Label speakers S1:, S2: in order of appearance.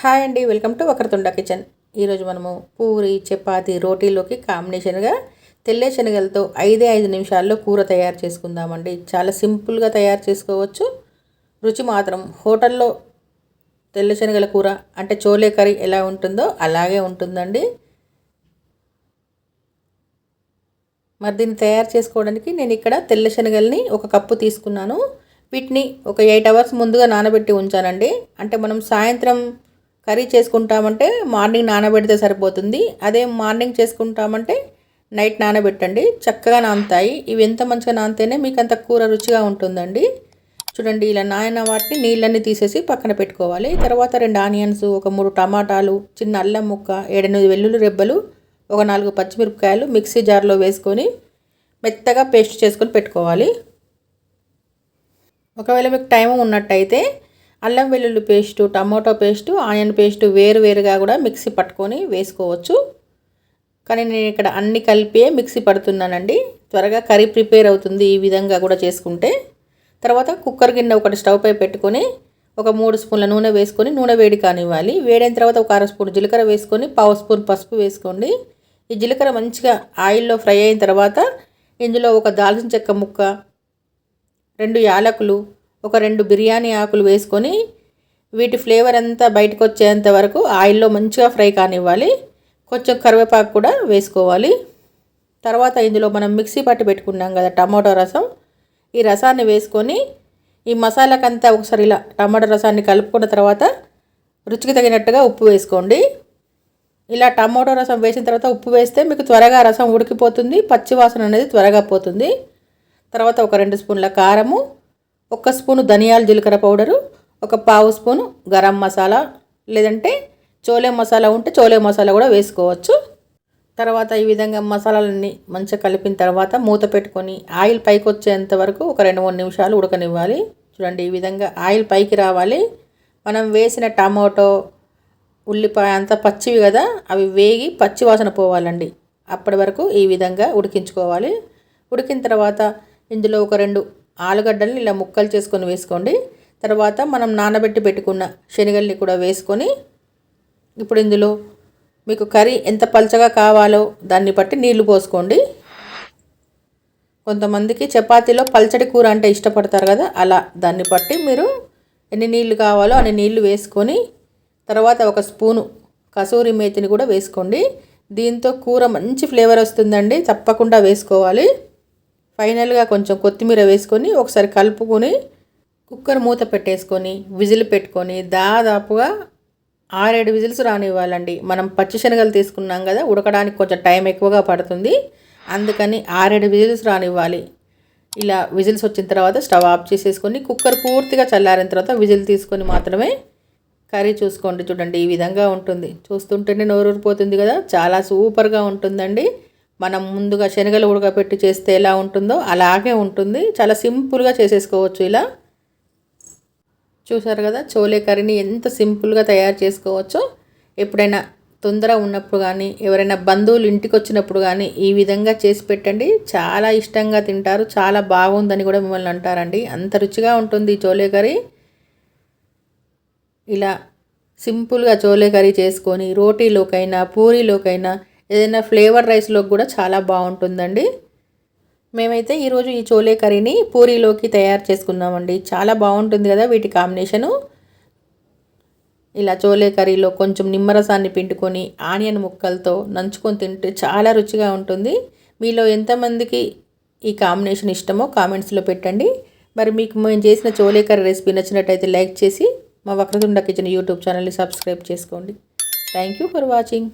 S1: Hi అండి welcome to Vakratunda kitchen. ఈరోజు మనము పూరి చపాతి రోటీలోకి కాంబినేషన్గా తెల్ల శనగలతో ఐదే ఐదు నిమిషాల్లో కూర తయారు చేసుకుందామండి. చాలా సింపుల్గా తయారు చేసుకోవచ్చు. రుచి మాత్రం హోటల్లో తెల్ల శనగల కూర అంటే చోలే కర్రీ ఎలా ఉంటుందో అలాగే ఉంటుందండి. మరి దీన్ని తయారు చేసుకోవడానికి నేను ఇక్కడ తెల్ల శనగల్ని ఒక కప్పు తీసుకున్నాను. వీటిని ఒక ఎయిట్ అవర్స్ ముందుగా నానబెట్టి ఉంచానండి. అంటే మనం సాయంత్రం కర్రీ చేసుకుంటామంటే మార్నింగ్ నానబెడితే సరిపోతుంది. అదే మార్నింగ్ చేసుకుంటామంటే నైట్ నానబెట్టండి. చక్కగా నానుతాయి. ఇవి ఎంత మంచిగా నానితేనే మీకు అంత కూర రుచిగా ఉంటుందండి. చూడండి ఇలా నాయన వాటిని నీళ్ళన్నీ తీసేసి పక్కన పెట్టుకోవాలి. తర్వాత రెండు ఆనియన్స్ ఒక మూడు టమాటాలు చిన్న అల్లం ముక్క ఏడెనిమిది వెల్లుల్లి రెబ్బలు ఒక నాలుగు పచ్చిమిరపకాయలు మిక్సీ జార్లో వేసుకొని మెత్తగా పేస్ట్ చేసుకొని పెట్టుకోవాలి. ఒకవేళ మీకు టైం ఉన్నట్టయితే అల్లం వెల్లుల్లి paste tomato paste onion paste వేరు వేరుగా కూడా మిక్సీ పట్టుకొని వేసుకోవచ్చు. కానీ నేను ఇక్కడ అన్ని కలిపే మిక్సీ పడుతున్నానండి. త్వరగా కర్రీ ప్రిపేర్ అవుతుంది ఈ విధంగా కూడా చేసుకుంటే. తర్వాత కుక్కర్ గిన్నె ఒకటి స్టవ్ పై పెట్టుకొని ఒక మూడు స్పూన్ల నూనె వేసుకొని నూనె వేడి కానివ్వాలి. వేడైన తర్వాత ఒక అర స్పూన్ జీలకర్ర వేసుకొని పావు స్పూన్ పసుపు వేసుకోండి. ఈ జీలకర్ర మంచిగా ఆయిల్లో ఫ్రై అయిన తర్వాత ఇందులో ఒక దాల్చిన చెక్క ముక్క రెండు యాలకులు ఒక రెండు బిర్యానీ ఆకులు వేసుకొని వీటి ఫ్లేవర్ అంతా బయటకు వచ్చేంత వరకు ఆయిల్లో మంచిగా ఫ్రై కానివ్వాలి. కొంచెం కరివేపాకు కూడా వేసుకోవాలి. తర్వాత ఇందులో మనం మిక్సీ పట్టి పెట్టుకున్నాం కదా టమాటో రసం. ఈ రసాన్ని వేసుకొని ఈ మసాలాకంతా ఒకసారి ఇలా టమాటో రసాన్ని కలుపుకున్న తర్వాత రుచికి తగినట్టుగా ఉప్పు వేసుకోండి. ఇలా టమాటో రసం వేసిన తర్వాత ఉప్పు వేస్తే మీకు త్వరగా రసం ఉడికిపోతుంది పచ్చివాసన అనేది త్వరగా పోతుంది. తర్వాత ఒక రెండు స్పూన్ల కారము ఒక స్పూను ధనియాల జీలకర్ర పౌడరు ఒక పావు స్పూను గరం మసాలా లేదంటే చోలే మసాలా ఉంటే చోలే మసాలా కూడా వేసుకోవచ్చు. తర్వాత ఈ విధంగా మసాలాలన్నీ మంచిగా కలిపిన తర్వాత మూత పెట్టుకొని ఆయిల్ పైకి వచ్చేంత వరకు ఒక రెండు మూడు నిమిషాలు ఉడకనివ్వాలి. చూడండి ఈ విధంగా ఆయిల్ పైకి రావాలి. మనం వేసిన టమాటో ఉల్లిపాయ అంతా పచ్చివి కదా అవి వేగి పచ్చి వాసన పోవాలండి. అప్పటి వరకు ఈ విధంగా ఉడికించుకోవాలి. ఉడికిన తర్వాత ఇందులో ఒక రెండు ఆలుగడ్డల్ని ఇలా ముక్కలు చేసుకొని వేసుకోండి. తర్వాత మనం నానబెట్టి పెట్టుకున్న శనగల్ని కూడా వేసుకొని ఇప్పుడు ఇందులో మీకు కర్రీ ఎంత పలచగా కావాలో దాన్ని బట్టి నీళ్ళు పోసుకోండి. కొంతమందికి చపాతీలో పల్చడి కూర అంటే ఇష్టపడతారు కదా అలా దాన్ని బట్టి మీరు ఎన్ని నీళ్ళు కావాలో అన్ని నీళ్ళు వేసుకొని తర్వాత ఒక స్పూను కసూరి మేతిని కూడా వేసుకోండి. దీంతో కూర మంచి ఫ్లేవర్ వస్తుందండి తప్పకుండా వేసుకోవాలి. ఫైనల్గా కొంచెం కొత్తిమీర వేసుకొని ఒకసారి కలుపుకొని కుక్కర్ మూత పెట్టేసుకొని విజిల్ పెట్టుకొని దాదాపుగా ఆరేడు విజిల్స్ రానివ్వాలండి. మనం పచ్చిశనగలు తీసుకున్నాం కదా ఉడకడానికి కొంచెం టైం ఎక్కువగా పడుతుంది. అందుకని ఆరేడు విజిల్స్ రానివ్వాలి. ఇలా విజిల్స్ వచ్చిన తర్వాత స్టవ్ ఆఫ్ చేసేసుకొని కుక్కర్ పూర్తిగా చల్లారిన తర్వాత విజిల్ తీసుకొని మాత్రమే కర్రీ చూసుకోండి. చూడండి ఈ విధంగా ఉంటుంది. చూస్తుంటేనే నోరూరిపోతుంది కదా. చాలా సూపర్గా ఉంటుందండి. మనం ముందుగా శనగలు ఉడకబెట్టి చేస్తే ఎలా ఉంటుందో అలాగే ఉంటుంది. చాలా సింపుల్గా చేసేసుకోవచ్చు ఇలా. చూసారు కదా? చోలే కర్రీని ఎంత సింపుల్గా తయారు చేసుకోవచ్చో. ఎప్పుడైనా తొందర ఉన్నప్పుడు కానీ ఎవరైనా బంధువులు ఇంటికి వచ్చినప్పుడు కానీ ఈ విధంగా చేసి పెట్టండి. చాలా ఇష్టంగా తింటారు. చాలా బాగుందని కూడా మిమ్మల్ని అంటారండి. అంత రుచిగా ఉంటుంది చోలే కర్రీ. ఇలా సింపుల్గా చోలే కర్రీ చేసుకొని రోటీలోకైనా పూరీలోకైనా ఏదైనా ఫ్లేవర్ రైస్లోకి కూడా చాలా బాగుంటుందండి. మేమైతే ఈరోజు ఈ చోలే కర్రీని పూరీలోకి తయారు చేసుకున్నామండి. చాలా బాగుంటుంది కదా వీటి కాంబినేషను. ఇలా చోలే కర్రీలో కొంచెం నిమ్మరసాన్ని పిండుకొని ఆనియన్ ముక్కలతో నంచుకొని తింటే చాలా రుచిగా ఉంటుంది. మీలో ఎంతమందికి ఈ కాంబినేషన్ ఇష్టమో కామెంట్స్లో పెట్టండి. మరి మీకు మేము చేసిన చోలే కర్రీ రెసిపీ నచ్చినట్టయితే లైక్ చేసి మా వక్రతుండ కిచెన్ యూట్యూబ్ ఛానల్ని సబ్స్క్రైబ్ చేసుకోండి. Thank you for watching.